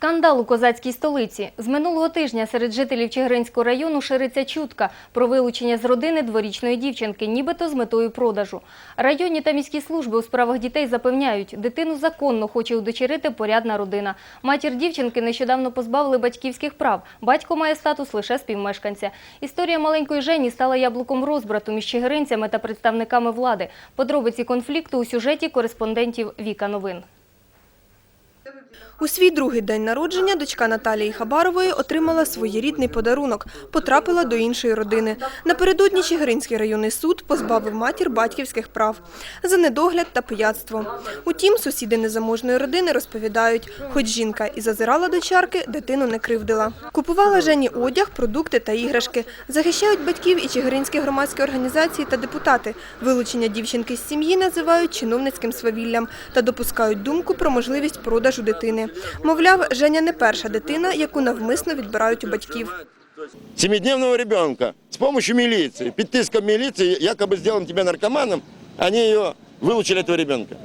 Скандал у козацькій столиці. З минулого тижня серед жителів Чигиринського району шириться чутка про вилучення з родини дворічної дівчинки, нібито з метою продажу. Районні та міські служби у справах дітей запевняють, дитину законно хоче удочерити порядна родина. Матір дівчинки нещодавно позбавили батьківських прав. Батько має статус лише співмешканця. Історія маленької Жені стала яблуком розбрату між чигиринцями та представниками влади. Подробиці конфлікту у сюжеті кореспондентів Віка Новин. У свій другий день народження дочка Наталії Хабарової отримала своєрідний подарунок – потрапила до іншої родини. Напередодні Чигиринський районний суд позбавив матір батьківських прав за недогляд та пияцтво. Утім, сусіди незаможної родини розповідають, хоч жінка і зазирала до чарки, дитину не кривдила. Купувала Жені одяг, продукти та іграшки. Захищають батьків і чигиринські громадські організації та депутати. Вилучення дівчинки з сім'ї називають чиновницьким свавіллям та допускають думку про можливість продажу дитини Мовляв, Женя не перша дитина, яку навмисно відбирають у батьків. семидневного ребенка с помощью милиции, под тиском милиции, якобы сделан тебя наркоманом, они ее вылучили этого ребенка.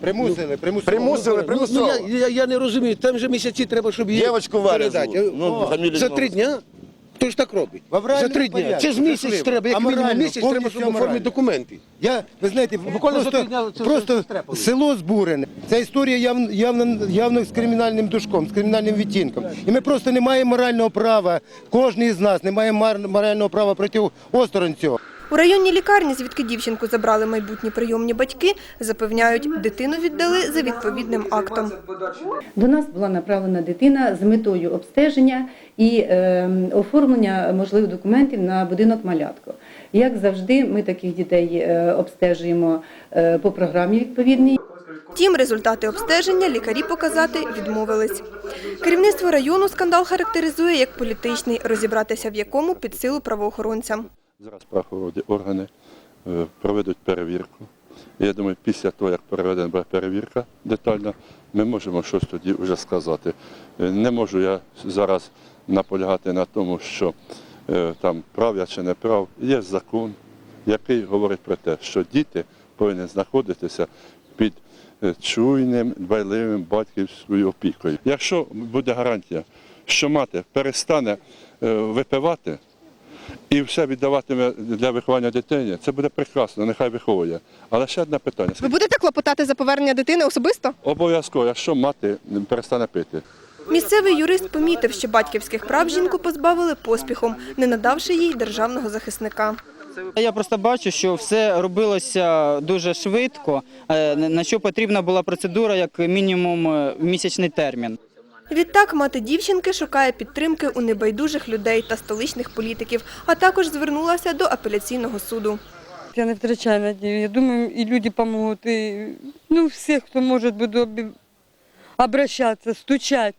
Примусили, примусили. Примусили, Ну, примусово. Ну, я, я, я не розумію, там же місяці треба, щоб її Дівочку Варя передати. звуть. Ну, О, фамілію За знову. три дня? Хто ж так робить? За три порядку, Це ж місяць треба, як мінімум місяць треба, щоб оформити документи. Я, ви знаєте, три просто, просто село збурене. Ця історія явно, явно, явно з кримінальним душком, з кримінальним відтінком. І ми просто не маємо морального права, кожен із нас не має морального права проти осторонь цього. У районній лікарні, звідки дівчинку забрали майбутні прийомні батьки, запевняють, дитину віддали за відповідним актом. До нас була направлена дитина з метою обстеження і е, оформлення можливих документів на будинок малятко. Як завжди, ми таких дітей е, обстежуємо е, по програмі відповідній. Втім, результати обстеження лікарі показати відмовились. Керівництво району скандал характеризує як політичний, розібратися в якому під силу правоохоронцям. Зараз правоохоронні органи е, проведуть перевірку. Я думаю, після того, як проведена буде перевірка детальна, ми можемо щось тоді вже сказати. Е, Не можу я зараз наполягати на тому, що е, там прав я чи не прав. Є закон, який говорить про те, що діти повинні знаходитися під чуйним, дбайливим батьківською опікою. Якщо буде гарантія, що мати перестане випивати, і все віддаватиме для виховання дитини, це буде прекрасно, нехай виховує. Але ще одне питання. Ви будете клопотати за повернення дитини особисто? Обов'язково, якщо мати перестане пити. Місцевий юрист помітив, що батьківських прав жінку позбавили поспіхом, не надавши їй державного захисника. Я просто бачу, що все робилося дуже швидко, е, на що потрібна була процедура як мінімум е, місячний термін. Відтак мати дівчинки шукає підтримки у небайдужих людей та столичних політиків, а також звернулася до апеляційного суду. Я не втрачаю надію. Я думаю, і люди помогут, и ну, всіх, хто може, буду обращатися, стучати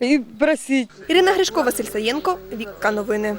і просити. просить. Ірина Гришко, Василь Саєнко, Вікка Новини.